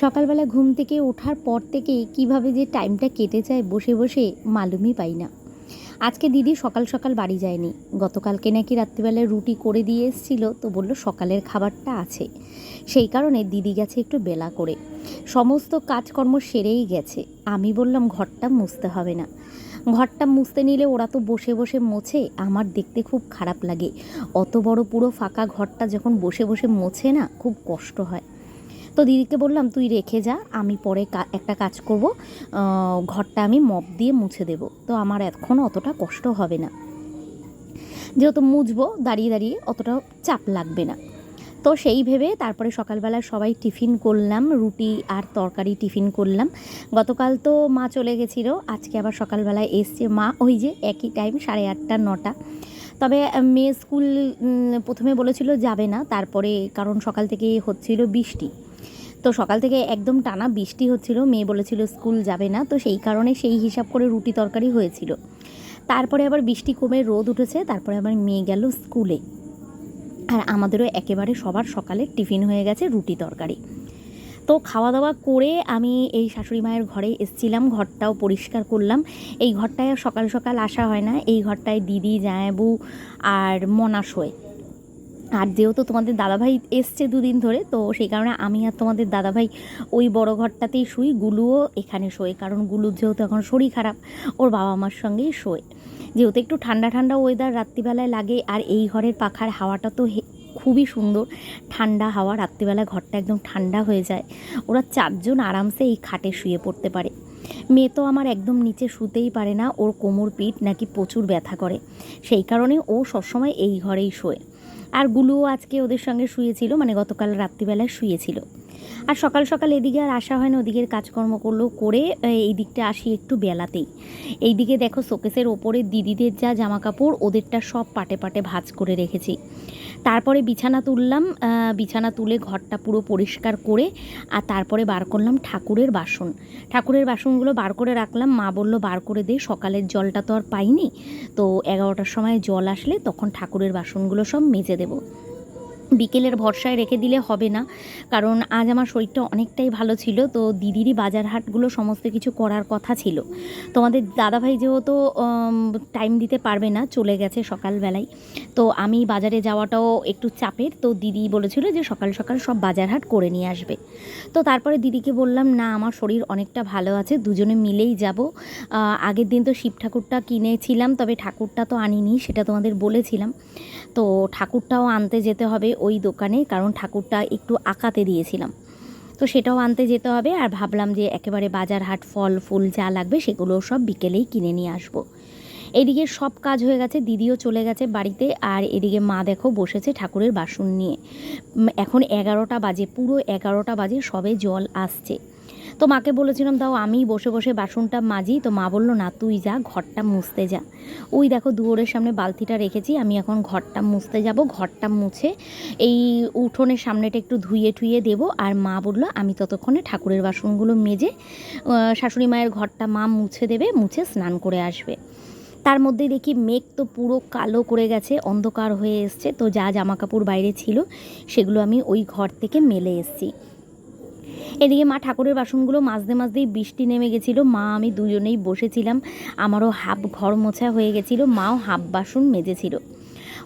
সকালবেলা ঘুম থেকে ওঠার পর থেকে কীভাবে যে টাইমটা কেটে যায় বসে বসে মালুমই পাই না। আজকে দিদি সকাল সকাল বাড়ি যায়নি। গতকালকে নাকি রাত্রিবেলায় রুটি করে দিয়ে এসেছিল, তো বলল সকালের খাবারটা আছে। সেই কারণে দিদি গেছে একটু বেলা করে। সমস্ত কাজকর্ম সেরেই গেছে। আমি বললাম, ঘরটা মুছতে হবে না। ঘরটা মুছতে নিলে ওরা তো বসে বসে মোছে, আমার দেখতে খুব খারাপ লাগে। অত বড় পুরো ফাঁকা ঘরটা যখন বসে বসে মোছে না, খুব কষ্ট হয়। তো দিদিকে বললাম, তুই রেখে যা, আমি পরে একটা কাজ করব। ঘরটা আমি মপ দিয়ে মুছে দেব। তো আমার এখন অতটা কষ্ট হবে না। যেহেতু মুছবো, দাঁড়িয়ে দাঁড়িয়ে অতটা চাপ লাগবে না। তো সেই ভেবে তারপরে সকালবেলা সবাই টিফিন করলাম, রুটি আর তরকারি টিফিন করলাম। গতকাল তো মা চলে গেছিল, আজকে আবার সকালবেলায় এসছে মা, ওই যে একই টাইম সাড়ে আটটা, নটা। তবে মেয়ে স্কুল প্রথমে বলেছিল যাবে না, তারপরে, কারণ সকাল থেকে হচ্ছিল বৃষ্টি। তো সকাল থেকে একদম টানা বৃষ্টি হচ্ছিল, মেয়ে বলেছিল স্কুল যাবে না, তো সেই কারণে সেই হিসাব করে রুটি তরকারি হয়েছিল। তারপরে আবার বৃষ্টি কমে রোদ উঠেছে, তারপরে আবার মেয়ে গেল স্কুলে। আর আমাদেরও একেবারে সবার সকালে টিফিন হয়ে গেছে রুটি তরকারি। তো খাওয়া দাওয়া করে আমি এই শাশুড়ি মায়ের ঘরে এসছিলাম, ঘরটাও পরিষ্কার করলাম। এই ঘরটায় সকাল সকাল আসা হয় না, এই ঘরটায় দিদি জায়াবু আর মনা শোয় আর যেহেতু তোমাদের দাদাভাই এসছে দুদিন ধরে, তো সেই কারণে আমি আর তোমাদের দাদাভাই ওই বড় ঘরটাতেই শুই, গুলুও এখানে শোয়, কারণ গুলুর যেহেতু এখন শরীর খারাপ, ওর বাবা মার সঙ্গেই শোয়। যেহেতু একটু ঠান্ডা ঠান্ডা ওয়েদার রাত্রিবেলায় লাগে, আর এই ঘরের পাখার হাওয়াটা তো খুবই সুন্দর, ঠান্ডা হাওয়া, রাত্রিবেলা ঘরটা একদম ঠান্ডা হয়ে যায়, ওরা চারজন আরামসে এই খাটে শুয়ে পড়তে পারে। মেয়ে তো আমার একদম নিচে শুতেই পারে না, ওর কোমর পিঠ নাকি প্রচুর ব্যথা করে, সেই কারণে ও সবসময় এই ঘরেই শোয়। আর গুলুও আজকে ওদের সঙ্গে শুয়েছিল মানে গতকাল রাত্রিবেলায় শুয়েছিল। আর সকাল সকাল এদিকে আর আসা হয় না, ওদিকের কাজকর্ম করল করে এই দিকটা আসি একটু বেলাতেই। এইদিকে দেখো শোকেসের ওপরে দিদিদের যা জামা কাপড় ওদেরটা সব পাটে পাটে ভাজ করে রেখেছি। তারপরে বিছানা তুললাম বিছানা তুলে ঘরটা পুরো পরিষ্কার করে, আর তারপরে বার করলাম ঠাকুরের বাসন। ঠাকুরের বাসনগুলো বার করে রাখলাম, মা বলল বার করে দে, সকালের জলটা তো আর পাইনি। তো এগারোটার সময় জল আসলে তখন ঠাকুরের বাসনগুলো সব মেজে দেবো। বিকেলের ভরসায় রেখে দিলে হবে না। কারণ আজ আমার শরীরটা অনেকটাই ভালো ছিল, তো দিদিরই বাজার হাটগুলো সমস্ত কিছু করার কথা ছিল। তোমাদের দাদাভাই যেহেতু টাইম দিতে পারবে না, চলে গেছে সকালবেলায়। তো আমি বাজারে যাওয়াটাও একটু চাপের, তো দিদি বলেছিল যে সকাল সকাল সব বাজার হাট করে নিয়ে আসবে। তো তারপরে দিদিকে বললাম, না, আমার শরীর অনেকটা ভালো আছে, দুজনে মিলেই যাব। আগের দিন তো শিব ঠাকুরটা কিনেছিলাম, তবে ঠাকুরটা তো আনিনি, সেটা তোমাদের বলেছিলাম। তো ঠাকুরটাও আনতে যেতে হবে ওই দোকানে, কারণ ঠাকুরটা একটু আঁকাতে দিয়েছিলাম। তো সেটাও আনতে যেতে হবে, আর ভাবলাম যে একেবারে বাজার হাট, ফল, ফুল যা লাগবে সেগুলো সব বিকেলেই কিনে নিয়ে আসব। এদিকে সব কাজ হয়ে গেছে, দিদিও চলে গেছে বাড়িতে, আর এদিকে মা দেখো বসেছে ঠাকুরের বাসন নিয়ে। এখন এগারোটা বাজে, পুরো এগারোটা বাজে, সবে জল আসছে। তো মাকে বলেছিলাম তাও আমি বসে বসে বাসনটা মাজি। তো মা বলল, না, তুই যা, ঘরটা মুছতে যা। ওই দেখো, দুয়ারের সামনে বালতিটা রেখেছি, আমি এখন ঘরটা মুছতে যাব, ঘরটা মুছে এই উঠোনের সামনেটা একটু ধুয়ে ঠুয়ে দেব। আর মা বলল, আমি ততক্ষণে ঠাকুরের বাসনগুলো মেজে শাশুড়ি মায়ের ঘরটা মা মুছে দেবে, মুছে স্নান করে আসবে। তার মধ্যে দেখি মেঘ তো পুরো কালো করে গেছে, অন্ধকার হয়ে এসছে। তো যা জামা কাপড় বাইরে ছিল, সেগুলো আমি ওই ঘর থেকে মেলে এসেছি। এদিকে মা ঠাকুরের বাসনগুলো মাজতে মাজতেই বৃষ্টি নেমে গেছিল। মা, আমি দুজনেই বসেছিলাম। আমারও হাফ ঘর মোছা হয়ে গেছিল, মাও হাফ বাসন মেজেছিল।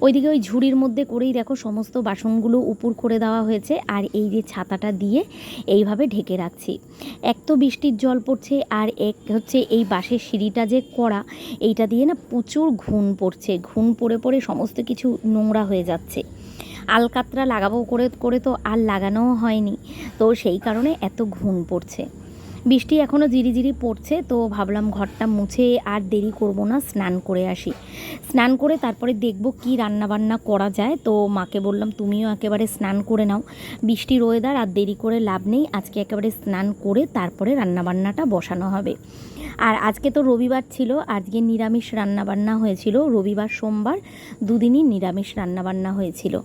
ওইদিকে ওই ঝুড়ির মধ্যে করেই দেখো সমস্ত বাসনগুলো উপর করে দেওয়া হয়েছে আর এই যে ছাতাটা দিয়ে এইভাবে ঢেকে রাখছি। এক তো বৃষ্টির জল পড়ছে আর এক হচ্ছে এই বাঁশের সিঁড়িটা যে করা এইটা দিয়ে না প্রচুর ঘুণ পড়ছে। ঘুণ পড়ে পড়ে সমস্ত কিছু নোংরা হয়ে যাচ্ছে। আলকাতরা লাগাবো করে করে তো আর লাগানোও হয়নি। তো সেই কারণে এত ঘুম পড়ছে। বৃষ্টি এখনও জিরিজিরি পড়ছে, তো ভাবলাম ঘরটা মুছে আর দেরি করব না, স্নান করে আসি। স্নান করে তারপরে দেখব কি রান্না বান্না করা যায়। তো মাকে বললাম, তুমিও একেবারে স্নান করে নাও। বৃষ্টির ওয়েদার আর দেরি করে লাভ নেই। আজকে একেবারে স্নান করে তারপরে রান্নাবান্নাটা বসানো হবে। আর আজকে তো রবিবার ছিল, আজকে নিরামিষ রান্নাবান্না হয়েছিল। রবিবার, সোমবার দুদিনই নিরামিষ রান্নাবান্না হয়েছিল।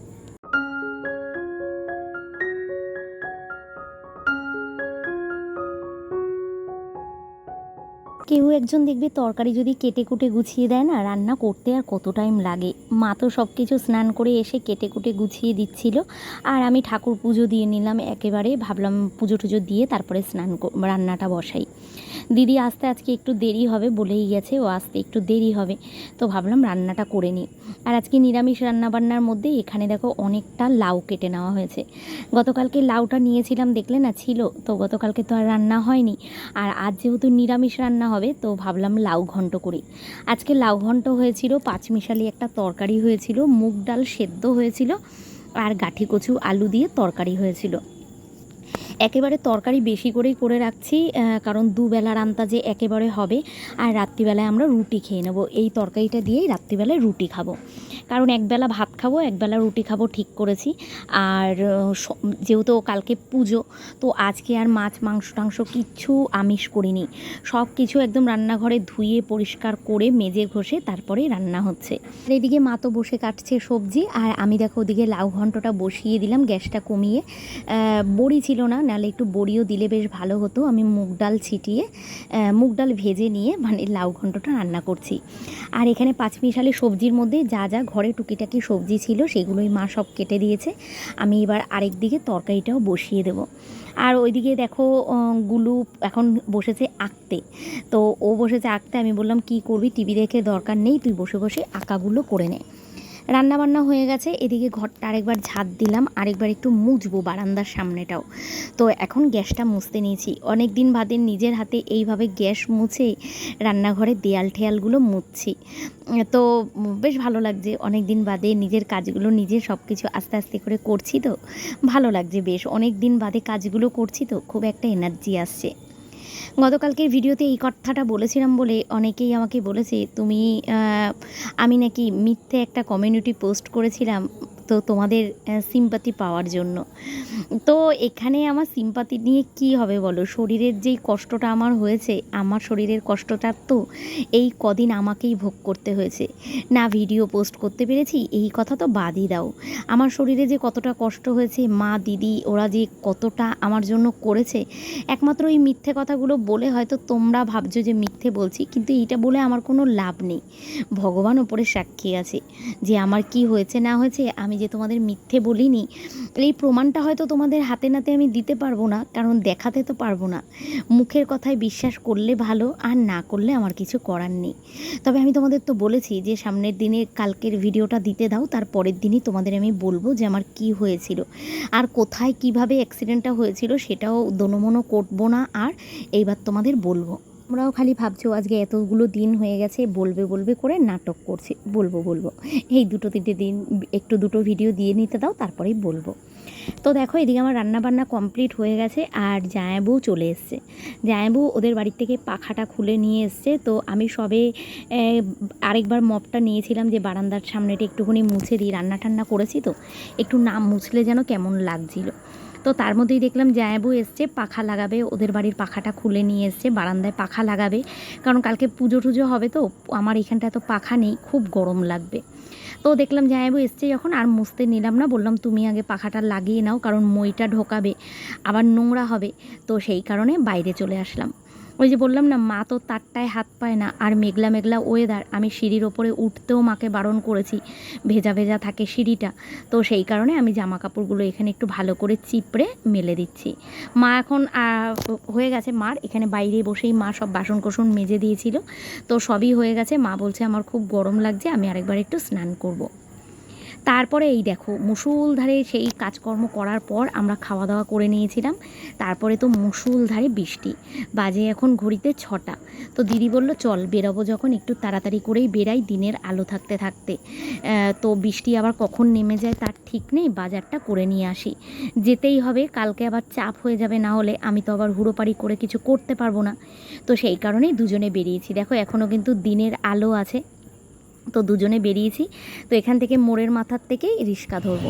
কেউ একজন দেখবে তরকারি যদি কেটে কুটে গুছিয়ে দেয় না, রান্না করতে আর কত টাইম লাগে? মা তো সব কিছু স্নান করে এসে কেটে কুটে গুছিয়ে দিচ্ছিল। আর আমি ঠাকুর পুজো দিয়ে নিলাম, একেবারে ভাবলাম পুজো টুজো দিয়ে তারপরে স্নান রান্নাটা বসাই। দিদি, আসতে আজকে একটু দেরি হবে বলেই গেছে, ও আসতে একটু দেরি হবে। তো ভাবলাম রান্নাটা করে নিই। আর আজকে নিরামিষ রান্নাবান্নার মধ্যে এখানে দেখো অনেকটা লাউ কেটে নেওয়া হয়েছে। গতকালকে লাউটা নিয়েছিলাম, দেখলে না ছিল, তো গতকালকে তো আর রান্না হয়নি। আর আজ যেহেতু নিরামিষ রান্না হবে, তো ভাবলাম লাউ ঘন্ট করি। আজকে লাউ ঘন্ট হয়েছিল, পাঁচমিশালি একটা তরকারি হয়েছিল, মুগ ডাল সেদ্ধ হয়েছিল, আর গাঠি কচু আলু দিয়ে তরকারি হয়েছিল। একেবারে তরকারি বেশি করেই করে রাখছি কারণ দুবেলা রান্তা যে একেবারে হবে। আর রাত্রিবেলায় আমরা রুটি খেয়ে নেব। এই তরকারিটা দিয়েই রাত্রিবেলায় রুটি খাব। কারণ একবেলা ভাত খাব, একবেলা রুটি খাব ঠিক করেছি। আর যেহেতু কালকে পুজো, তো আজকে আর মাছ, মাংস, টাংস কিচ্ছু আমিষ করিনি। সব কিছু একদম রান্নাঘরে ধুয়ে পরিষ্কার করে মেজে ঘষে তারপরে রান্না হচ্ছে। এদিকে মা তো বসে কাটছে সবজি, আর আমি দেখো ওদিকে লাউ ঘন্টটা বসিয়ে দিলাম, গ্যাসটা কমিয়ে। বড়ি ছিল না, নাহলে একটু বড়িও দিলে বেশ ভালো হতো। আমি মুগ ডাল ছিটিয়ে মুগ ডাল ভেজে নিয়ে মানে লাউ ঘন্টটা রান্না করছি। আর এখানে পাঁচমিশালি সবজির মধ্যে যা যা ঘরে টুকিটাকি সবজি ছিল, সেগুলোই মা সব কেটে দিয়েছে। আমি এবার আরেক দিকে তরকারিটাও বসিয়ে দেব। আর ওইদিকে দেখো গুলু এখন বসেছে আঁকতে। তো ও বসেছে আঁকতে, আমি বললাম, কি করবি? টিভি দেখে দরকার নেই, তুই বসে বসে আঁকাগুলো করে নে। রান্না বান্না হয়ে গেছে, এদিকে ঘরটা আরেকবার ঝাঁট দিলাম, আরেকবার একটু মুছবো বারান্দার সামনেটাও। তো এখন গ্যাসটা মুছতে নিয়েছি। অনেক দিন বাদে নিজের হাতে এইভাবে গ্যাস মুছে রান্নাঘরে দেয়াল ঠেয়ালগুলো মুছছি। তো বেশ ভালো লাগছে অনেক দিন বাদে নিজের কাজগুলো নিজে সব কিছু আস্তে আস্তে করে করছি তো, ভালো লাগছে বেশ। অনেক দিন বাদে কাজগুলো করছি তো, খুব একটা এনার্জি আসছে। গতকালকের ভিডিওতে এই কথাটা বলেছিলাম বলে অনেকেই আমাকে বলেছে, তুমি আমি নাকি মিথ্যে একটা কমিউনিটি পোস্ট করেছিলাম তো তোমাদের সিম্পাতি পাওয়ার জন্য। তো এখানে আমার সিম্পাতি নিয়ে কি হবে বলো? শরীরের যেই কষ্টটা আমার হয়েছে, আমার শরীরের কষ্টটা তো এই কদিন আমাকেই ভোগ করতে হয়েছে। না ভিডিও পোস্ট করতে পেরেছি, এই কথা তো বাদই দাও। আমার শরীরে যে কতটা কষ্ট হয়েছে, মা, দিদি, ওরা যে কতটা আমার জন্য করেছে, একমাত্র এই মিথ্যে কথাগুলো বলে হয়তো তোমরা ভাবছ যে মিথ্যে বলছি, কিন্তু এইটা বলে আমার কোনো লাভ নেই। ভগবান ওপরে সাক্ষী আছে যে আমার কি হয়েছে, না হয়েছে, আমি যে তোমাদের মিথ্যে বলিনি, এই প্রমাণটা হয়তো তোমাদের হাতে নাতে আমি দিতে পারব না, কারণ দেখাতে তো পারব না। মুখের কথায় বিশ্বাস করলে ভালো, আর না করলে আমার কিছু করার নেই। তবে আমি তোমাদের তো বলেছি যে সামনের দিনে কালকের ভিডিওটা দিতে দাও, তার পরের দিনই তোমাদের আমি বলব যে আমার কি হয়েছিল। আর কোথায় কীভাবে অ্যাক্সিডেন্টটা হয়েছিল সেটাও দনোমনো করব না, আর এইবার তোমাদের বলব। তোমরাও খালি ভাবছ আজকে এতগুলো দিন হয়ে গেছে, বলবে বলবে করে নাটক করছি, বলব বলব। এই দুটো তিনটে দিন, একটু দুটো ভিডিও দিয়ে নিতে দাও, তারপরেই বলব। তো দেখো, এদিকে আমার রান্না বান্না কমপ্লিট হয়ে গেছে, আর জায়াবু চলে এসছে। জায়াবু ওদের বাড়ির থেকে পাখাটা খুলে নিয়ে এসছে। তো আমি সবে আরেকবার মপটা নিয়েছিলাম যে বারান্দার সামনেটা একটুখানি মুছে দিই রান্না টান্না করেছি তো, একটু না মুছলে যেন কেমন লাগছিল। তো তার মধ্যেই দেখলাম জায়াবু এসছে, পাখা লাগাবে, ওদের বাড়ির পাখাটা খুলে নিয়ে এসছে, বারান্দায় পাখা লাগাবে। কারণ কালকে পুজো টুজো হবে তো, আমার এখানটা তো পাখা নেই, খুব গরম লাগবে। তো দেখলাম জায়াবু এসছে যখন, আর মুছতে নিলাম না, বললাম তুমি আগে পাখাটা লাগিয়ে নাও, কারণ মইটা ঢোকাবে, আবার নোংরা হবে। তো সেই কারণে বাইরে চলে আসলাম। ওই যে বললাম না, মা তো তারটায় হাত পায় না। আর মেঘলা মেঘলা ওয়েদার আমি সিঁড়ির ওপরে উঠতেও মাকে বারণ করেছি, ভেজা ভেজা থাকে সিঁড়িটা। তো সেই কারণে আমি জামা কাপড়গুলো এখানে একটু ভালো করে চিপড়ে মেলে দিচ্ছি। মা এখন হয়ে গেছে মার, এখানে বাইরে বসেই মা সব বাসন কোসন মেজে দিয়েছিল। তো সবই হয়ে গেছে, মা বলছে, আমার খুব গরম লাগছে, আমি আরেকবার একটু স্নান করব। তারপরে এই দেখো, মুসুলধারে সেই কাজকর্ম করার পর আমরা খাওয়া দাওয়া করে নিয়েছিলাম। তারপরে তো মুসুলধারে বৃষ্টি। বাজে এখন ঘড়িতে ছটা। তো দিদি বলল, চল, বেরোবো যখন, একটু তাড়াতাড়ি করেই বেরাই দিনের আলো থাকতে থাকতে। তো বৃষ্টি আবার কখন নেমে যায় তার ঠিক নেই, বাজারটা করে নিয়ে আসি। যেতেই হবে, কালকে আবার চাপ হয়ে যাবে, না হলে আমি তো আবার হুড়োপাড়ি করে কিছু করতে পারব না। তো সেই কারণেই দুজনে বেরিয়েছি। দেখো এখনও কিন্তু দিনের আলো আছে। তো দুজনে বেরিয়েছি। তো এখান থেকে মোড়ের মাথার থেকে রিস্কা ধরব।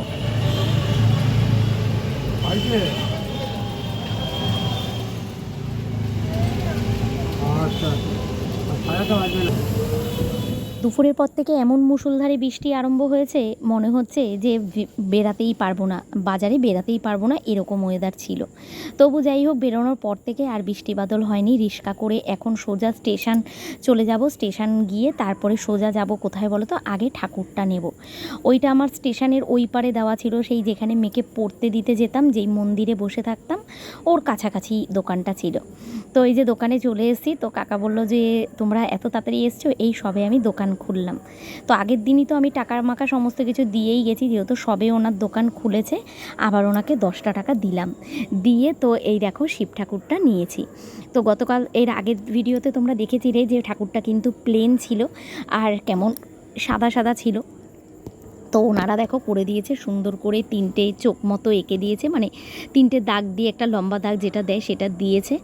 আচ্ছা না। দুপুরের পর থেকে এমন মুষলধারে বৃষ্টি আরম্ভ হয়েছে, মনে হচ্ছে যে বেরাতেই পারব না, বাজারে বেরাতেই পারব না, এরকম ওয়েদার ছিল। তবু যাই হোক, বেরোনোর পর থেকে আর বৃষ্টি বাদল হয়নি রিক্সা করে এখন সোজা স্টেশন চলে যাব। স্টেশন গিয়ে তারপরে সোজা যাব কোথায় বলো তো? আগে ঠাকুরটা নেব। ওইটা আমার স্টেশনের ওই পারে দেওয়া ছিল, সেই যেখানে মেয়েকে পড়তে দিতে যেতাম, যেই মন্দিরে বসে থাকতাম, ওর কাছাকাছি দোকানটা ছিল। তো এই যে দোকানে চলে এসেছি, তো কাকা বলল যে, তোমরা এত তাড়াতাড়ি এসছো, এই সবে আমি দোকান খুললাম। তো আগের দিনই তো আমি টাকার মাকা সমস্ত কিছু দিয়েই গেছি, যেহেতু সবে ওনার দোকান খুলেছে, আবার ওনাকে দশটা টাকা দিলাম। দিয়ে তো এই দেখো শিব ঠাকুরটা নিয়েছি। তো গতকাল এর আগের ভিডিওতে তোমরা দেখেছিলে যে ঠাকুরটা কিন্তু প্লেন ছিল, আর কেমন সাদা সাদা ছিল। তো ওনারা দেখো করে দিয়েছে, সুন্দর করে তিনটে চোখ মতো এঁকে দিয়েছে মানে তিনটে দাগ দিয়ে একটা লম্বা দাগ যেটা দেয় সেটা দিয়েছে।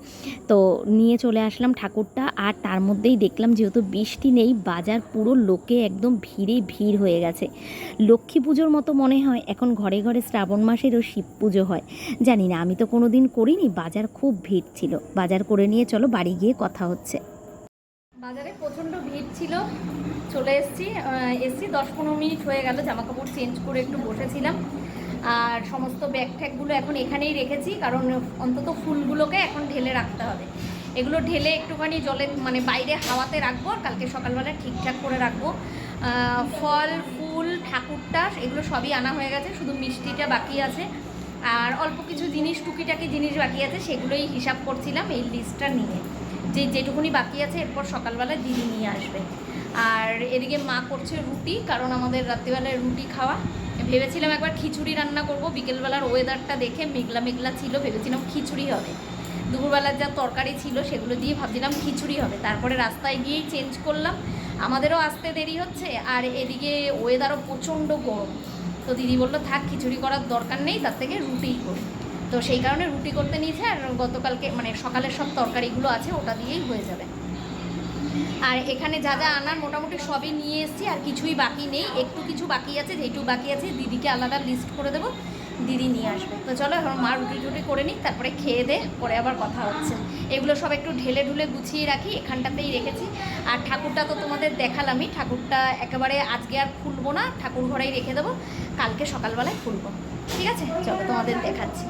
তো নিয়ে চলে আসলাম ঠাকুরটা, আর তার মধ্যেই দেখলাম যেহেতু বৃষ্টি নেই, বাজার পুরো লোকে একদম ভিড়ে ভিড় হয়ে গেছে। লক্ষ্মী পুজোর মতো মনে হয়, এখন ঘরে ঘরে শ্রাবণ মাসেরও শিব পুজো হয়। জানি না, আমি তো কোনো দিন করিনি, বাজার খুব ভিড় ছিল। বাজার করে নিয়ে চলো, বাড়ি গিয়ে কথা হচ্ছে। বাজারে প্রচণ্ড ভিড় ছিল। চলে এসেছি এসছি। দশ পনেরো মিনিট হয়ে গেল জামা কাপড় চেঞ্জ করে একটু বসেছিলাম। আর সমস্ত ব্যাগ ট্যাগগুলো এখন এখানেই রেখেছি, কারণ অন্তত ফুলগুলোকে এখন ঢেলে রাখতে হবে। এগুলো ঢেলে একটুখানি জলে মানে বাইরে হাওয়াতে রাখব, আর কালকে সকালবেলা ঠিকঠাক করে রাখব। ফল, ফুল, ঠাকুরটা, এগুলো সবই আনা হয়ে গেছে, শুধু মিষ্টিটা বাকি আছে। আর অল্প কিছু জিনিস, টুকিটাকি জিনিস বাকি আছে, সেগুলোই হিসাব করছিলাম এই লিস্টটা নিয়ে। যে যেটুকুনি বাকি আছে, এরপর সকালবেলা দিদি নিয়ে আসবে। আর এদিকে মা করছে রুটি, কারণ আমাদের রাত্রিবেলায় রুটি খাওয়া। ভেবেছিলাম একবার খিচুড়ি রান্না করব, বিকেলবেলার ওয়েদারটা দেখে মেঘলা মেঘলা ছিল, ভেবেছিলাম খিচুড়ি হবে। দুপুরবেলার যা তরকারি ছিল সেগুলো দিয়ে ভাবছিলাম খিচুড়ি হবে। তারপরে রাস্তায় গিয়েই চেঞ্জ করলাম। আমাদেরও আসতে দেরি হচ্ছে, আর এদিকে ওয়েদারও প্রচণ্ড গরম। তো দিদি বলল, থাক, খিচুড়ি করার দরকার নেই, তার থেকে রুটিই করি। তো সেই কারণে রুটি করতে নিয়েছে, আর গতকালকে মানে সকালের সব তরকারিগুলো আছে, ওটা দিয়েই হয়ে যাবে। আর এখানে যা যা আনার মোটামুটি সবই নিয়ে এসেছি, আর কিছুই বাকি নেই। একটু কিছু বাকি আছে যেটুকু বাকি আছে, দিদিকে আলাদা লিস্ট করে দেবো। দিদি নিয়ে আসবে। তো চলো, এখন মা রুটি টুটি করে নিই তারপরে খেয়ে দে, পরে আবার কথা হচ্ছে। এগুলো সব একটু ঢেলে ঢুলে গুছিয়ে রাখি, এখানটাতেই রেখেছি। আর ঠাকুরটা তো তোমাদের দেখালামই, ঠাকুরটা একেবারে আজকে আর খুলবো না, ঠাকুর ঘরেই রেখে দেবো, কালকে সকালবেলায় খুলবো। ঠিক আছে? চলো, তোমাদের দেখাচ্ছি।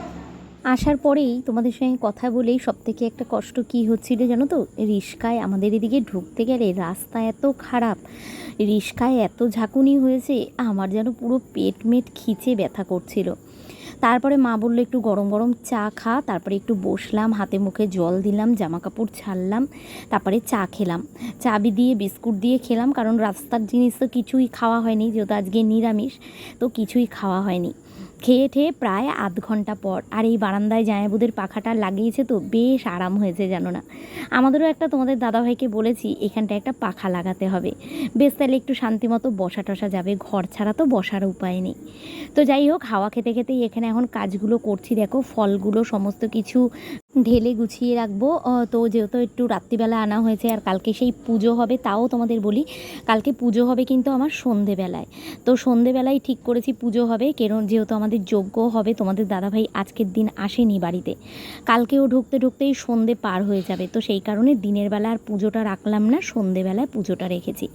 আসার পরেই তোমাদের সঙ্গে কথা বলেই সব থেকে একটা কষ্ট কি হচ্ছিল জানো তো? রিস্কায় আমাদের এদিকে ঢুকতে গেলে রাস্তা এত খারাপ, রিস্কায় এত ঝাঁকুনি হয়েছে, আমার যেন পুরো পেট মেট খিচে ব্যথা করছিল। তারপরে মা বলল, একটু গরম গরম চা খা। তারপরে একটু বসলাম, হাতে মুখে জল দিলাম জামা কাপড় ছাড়লাম, তারপরে চা খেলাম। চা বি দিয়ে, বিস্কুট দিয়ে খেলাম, কারণ রাস্তার জিনিস তো কিছুই খাওয়া হয়নি, যেহেতু আজকে নিরামিষ, তো কিছুই খাওয়া হয়নি। খেয়ে ঠেয়ে প্রায় আধ ঘণ্টা পর, আর এই বারান্দায় জায়াবুদের পাখাটা লাগিয়েছে তো বেশ আরাম হয়েছে জানো না। আমাদেরও একটা তোমাদের দাদাভাইকে বলেছি এখানটা একটা পাখা লাগাতে হবে। বেশ তাহলে একটু শান্তিমতো বসা টসা যাবে, ঘর ছাড়া তো বসার উপায় নেই। তো যাই হোক, হাওয়া খেতে খেতেই এখানে এখন কাজগুলো করছি। দেখো, ফলগুলো, সমস্ত কিছু ঢেলে গুছিয়ে রাখব। তো যেহেতু একটু রাত্রিবেলা আনা হয়েছে আর কালকে সেই পুজো হবে, তাও তোমাদের বলি, কালকে পুজো হবে কিন্তু আমার সন্ধেবেলায়। তো সন্ধেবেলায় ঠিক করেছি পুজো হবে, কারণ যেহেতু আমাদের যজ্ঞ হবে, তোমাদের দাদাভাই আজকের দিন আসেনি বাড়িতে। কালকেও ঢুকতে ঢুকতেই সন্ধে পার হয়ে যাবে, তো সেই কারণে দিনের বেলা আর পুজোটা রাখলাম না, সন্ধেবেলায় পুজোটা রেখেছি।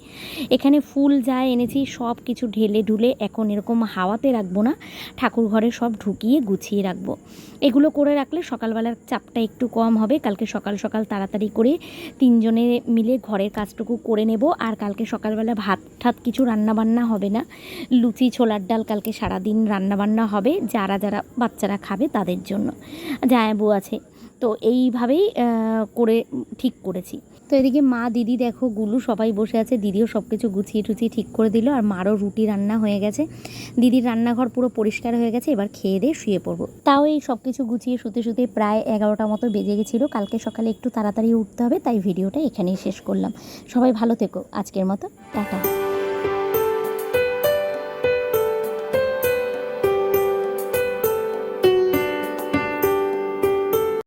এখানে ফুল যা এনেছি সব কিছু ঢেলে ঢুলে এখন এরকম হাওয়াতে রাখব না ঠাকুর ঘরে সব ঢুকিয়ে গুছিয়ে রাখব। এগুলো করে রাখলে সকালবেলার চাপটা একটু কম হবে। কালকে সকাল সকাল তাড়াতাড়ি করে তিনজনে মিলে ঘরের কাজটুকু করে নেব। আর কালকে সকালবেলা ভাত ঠাত কিছু রান্নাবান্না হবে না। লুচি, ছোলার ডাল কালকে সারাদিন রান্নাবান্না হবে। যারা যারা বাচ্চারা খাবে তাদের জন্য। জায়াবু আছে। তো এইভাবেই করে ঠিক করেছি। তো এদিকে মা, দিদি দেখো, গুলু সবাই বসে আছে। দিদিও সব কিছু গুছিয়ে টুছিয়ে ঠিক করে দিল। আর মারও রুটি রান্না হয়ে গেছে। দিদির রান্নাঘর পুরো পরিষ্কার হয়ে গেছে। এবার খেয়ে দিয়ে শুয়ে পড়ব। তাও এই সব কিছু গুছিয়ে শুতে শুতে প্রায় এগারোটা মতো বেজে গেছিল। কালকে সকালে একটু তাড়াতাড়ি উঠতে হবে, তাই ভিডিওটা এখানেই শেষ করলাম। সবাই ভালো থেকো। আজকের মতো, টাটা।